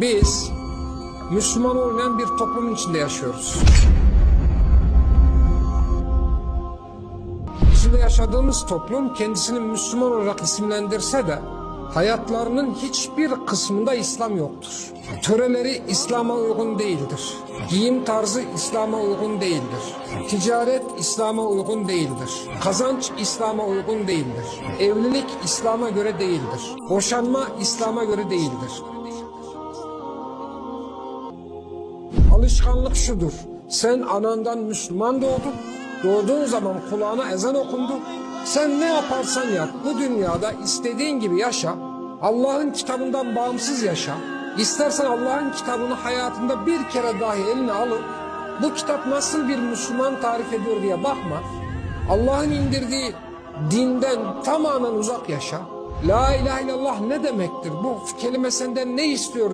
Biz Müslüman olmayan bir toplumun içinde yaşıyoruz. İçinde yaşadığımız toplum kendisini Müslüman olarak isimlendirse de hayatlarının hiçbir kısmında İslam yoktur. Töreleri İslam'a uygun değildir. Giyim tarzı İslam'a uygun değildir. Ticaret İslam'a uygun değildir. Kazanç İslam'a uygun değildir. Evlilik İslam'a göre değildir. Boşanma İslam'a göre değildir. Alışkanlık şudur. Sen anandan Müslüman doğdun. Doğduğun zaman kulağına ezan okundu. Sen ne yaparsan yap bu dünyada istediğin gibi yaşa. Allah'ın kitabından bağımsız yaşa. İstersen Allah'ın kitabını hayatında bir kere dahi eline alıp bu kitap nasıl bir Müslüman tarif ediyor diye bakma. Allah'ın indirdiği dinden tamamen uzak yaşa. La ilahe illallah ne demektir? Bu kelime senden ne istiyor?